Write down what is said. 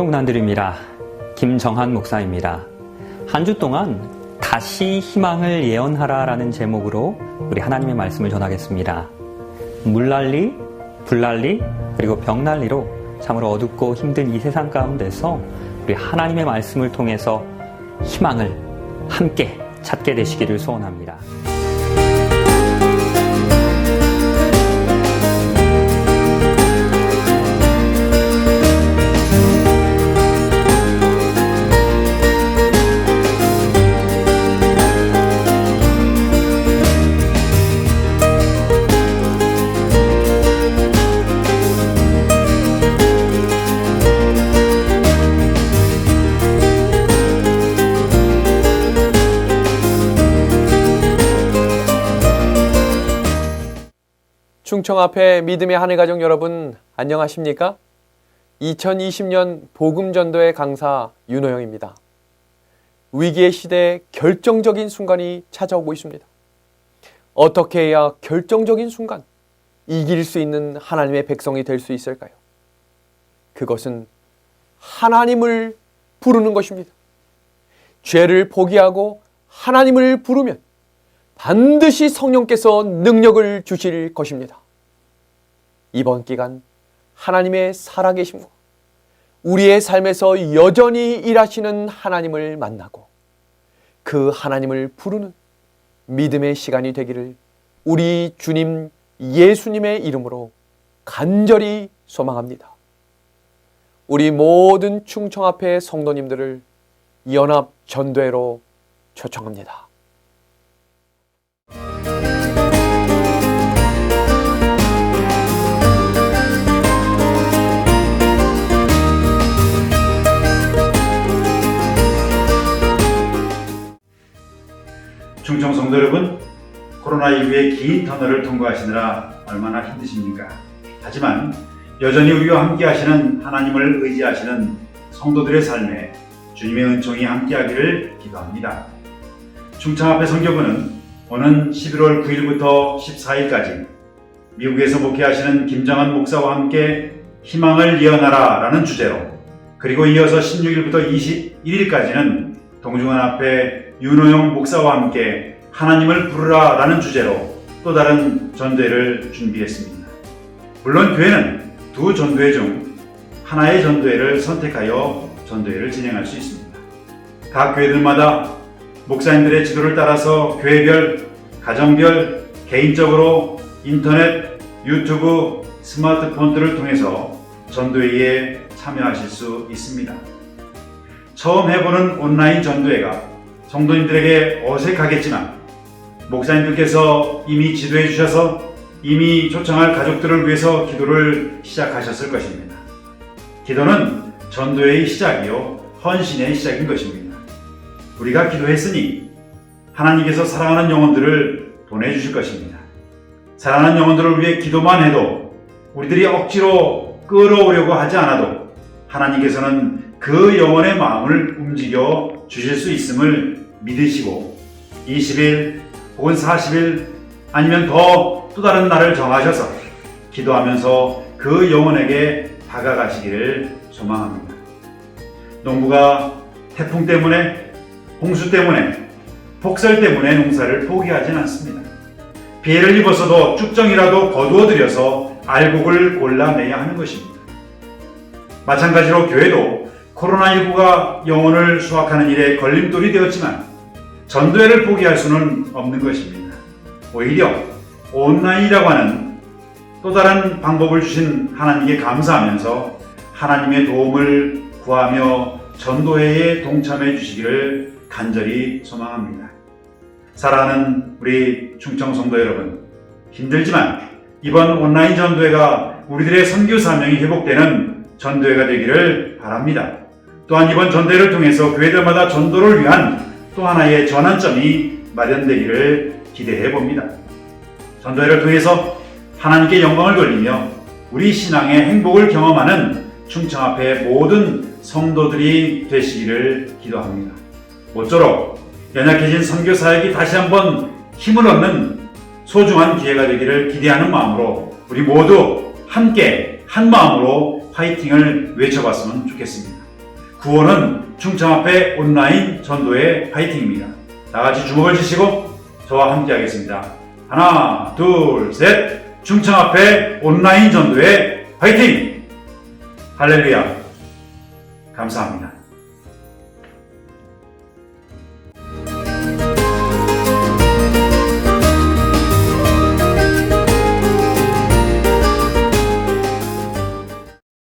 이름으로 문안드립니다. 김정한 목사입니다. 한 주 동안 다시 희망을 예언하라 라는 제목으로 우리 하나님의 말씀을 전하겠습니다. 물난리, 불난리, 그리고 병난리로 참으로 어둡고 힘든 이 세상 가운데서 우리 하나님의 말씀을 통해서 희망을 함께 찾게 되시기를 소원합니다. 충청 앞에 믿음의 하늘 가족 여러분 안녕하십니까? 2020년 복음 전도의 강사 윤호영입니다. 위기의 시대에 결정적인 순간이 찾아오고 있습니다. 어떻게 해야 결정적인 순간 이길 수 있는 하나님의 백성이 될 수 있을까요? 그것은 하나님을 부르는 것입니다. 죄를 포기하고 하나님을 부르면 반드시 성령께서 능력을 주실 것입니다. 이번 기간 하나님의 살아계심과 우리의 삶에서 여전히 일하시는 하나님을 만나고 그 하나님을 부르는 믿음의 시간이 되기를 우리 주님 예수님의 이름으로 간절히 소망합니다. 우리 모든 충청 앞의 성도님들을 연합 전도회로 초청합니다. 코로나19의 긴 터널을 통과하시느라 얼마나 힘드십니까? 하지만 여전히 우리와 함께 하시는 하나님을 의지하시는 성도들의 삶에 주님의 은총이 함께 하기를 기도합니다. 충청 앞의 성교부는 오는 11월 9일부터 14일까지 미국에서 목회하시는 김정한 목사와 함께 희망을 예언하라 라는 주제로 그리고 이어서 16일부터 21일까지는 동중원 앞에 윤호영 목사와 함께 하나님을 부르라 라는 주제로 또 다른 전도회를 준비했습니다. 물론 교회는 두 전도회 중 하나의 전도회를 선택하여 전도회를 진행할 수 있습니다. 각 교회들마다 목사님들의 지도를 따라서 교회별, 가정별, 개인적으로 인터넷, 유튜브, 스마트폰 들을 통해서 전도회에 참여하실 수 있습니다. 처음 해보는 온라인 전도회가 성도님들에게 어색하겠지만 목사님들께서 이미 지도해 주셔서 이미 초청할 가족들을 위해서 기도를 시작하셨을 것입니다. 기도는 전도의 시작이요 헌신의 시작인 것입니다. 우리가 기도했으니 하나님께서 사랑하는 영혼들을 보내주실 것입니다. 사랑하는 영혼들을 위해 기도만 해도 우리들이 억지로 끌어오려고 하지 않아도 하나님께서는 그 영혼의 마음을 움직여 주실 수 있음을 믿으시고 20일 혹은 40일 아니면 더 또 다른 날을 정하셔서 기도하면서 그 영혼에게 다가가시기를 소망합니다. 농부가 태풍 때문에 홍수 때문에 폭설 때문에 농사를 포기하진 않습니다. 피해를 입었어도 쭉정이라도 거두어 들여서 알곡을 골라내야 하는 것입니다. 마찬가지로 교회도 코로나19가 영혼을 수확하는 일에 걸림돌이 되었지만 전도회를 포기할 수는 없는 것입니다. 오히려 온라인이라고 하는 또 다른 방법을 주신 하나님께 감사하면서 하나님의 도움을 구하며 전도회에 동참해 주시기를 간절히 소망합니다. 사랑하는 우리 충청 성도 여러분, 힘들지만 이번 온라인 전도회가 우리들의 선교 사명이 회복되는 전도회가 되기를 바랍니다. 또한 이번 전도회를 통해서 교회들마다 전도를 위한 또 하나의 전환점이 마련되기를 기대해 봅니다. 전도회를 통해서 하나님께 영광을 돌리며 우리 신앙의 행복을 경험하는 충청 앞에 모든 성도들이 되시기를 기도합니다. 모쪼록 연약해진 선교 사역이 다시 한번 힘을 얻는 소중한 기회가 되기를 기대하는 마음으로 우리 모두 함께 한 마음으로 파이팅을 외쳐봤으면 좋겠습니다. 구호는 충청 앞에 온라인 전도의 파이팅입니다. 다 같이 주먹을 쥐시고 저와 함께 하겠습니다. 하나, 둘, 셋. 충청 앞에 온라인 전도의 파이팅! 할렐루야. 감사합니다.